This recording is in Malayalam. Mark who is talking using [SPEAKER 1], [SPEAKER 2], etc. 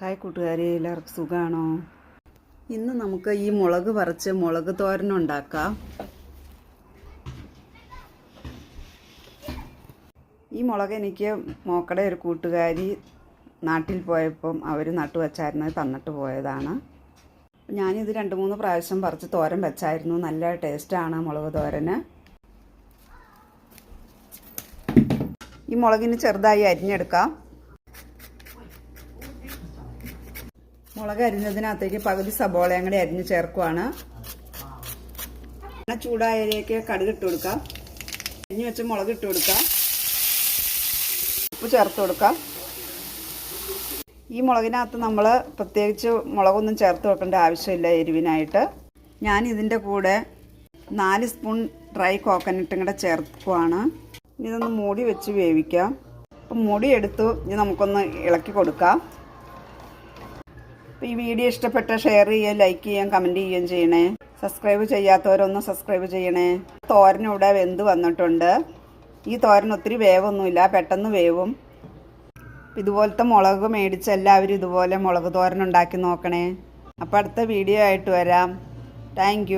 [SPEAKER 1] ഹായ് കൂട്ടുകാരെ എല്ലാവർക്കും സുഖമാണോ ഇന്ന് നമുക്ക് ഈ മുളക് പറിച്ച് മുളക് തോരൻ ഉണ്ടാക്കാം. ഈ മുളക് എനിക്ക് മോക്കടെ ഒരു കൂട്ടുകാരി നാട്ടിൽ പോയപ്പം അവർ നട്ടു വച്ചായിരുന്നു തന്നിട്ട് പോയതാണ്. ഞാനിത് രണ്ട് മൂന്ന് പ്രാവശ്യം പറിച്ച് തോരൻ വെച്ചായിരുന്നു. നല്ല ടേസ്റ്റാണ് മുളക് തോരന്. ഈ മുളകിന് ചെറുതായി അരിഞ്ഞെടുക്കാം. മുളക് അരിഞ്ഞതിനകത്തേക്ക് പകുതി സബോളയും കൂടി അരിഞ്ഞ് ചേർക്കുവാണ്. എണ്ണ ചൂടായതിലേക്ക് കടുക് ഇട്ട് കൊടുക്കാം. അരിഞ്ഞു വെച്ച് മുളക് ഇട്ട് കൊടുക്കാം. ഉപ്പ് ചേർത്ത് കൊടുക്കാം. ഈ മുളകിനകത്ത് നമ്മൾ പ്രത്യേകിച്ച് മുളകൊന്നും ചേർത്ത് വെക്കേണ്ട ആവശ്യമില്ല എരിവിനായിട്ട്. ഞാൻ ഇതിന്റെ കൂടെ നാല് സ്പൂൺ ഡ്രൈ കോക്കനട്ടും കൂടെ ചേർക്കുവാണ്. ഇതൊന്ന് മൂടി വെച്ച് വേവിക്കാം. അപ്പം മൂടി എടുത്തു ഇനി നമുക്കൊന്ന് ഇളക്കി കൊടുക്കാം. ഈ വീഡിയോ ഇഷ്ടപ്പെട്ട ഷെയർ ചെയ്യുക ലൈക്ക് ചെയ്യാം കമന്റ് ചെയ്യുകയും ചെയ്യണേ. സബ്സ്ക്രൈബ് ചെയ്യാത്തവരൊന്ന് സബ്സ്ക്രൈബ് ചെയ്യണേ. തോരനിവിടെ വെന്ത് വന്നിട്ടുണ്ട്. ഈ തോരൻ ഒത്തിരി വേവൊന്നുമില്ല പെട്ടെന്ന് വേവും. ഇതുപോലത്തെ മുളക് മേടിച്ച് എല്ലാവരും ഇതുപോലെ മുളക് തോരൻ ഉണ്ടാക്കി നോക്കണേ. അപ്പോൾ അടുത്ത വീഡിയോ ആയിട്ട് വരാം. താങ്ക്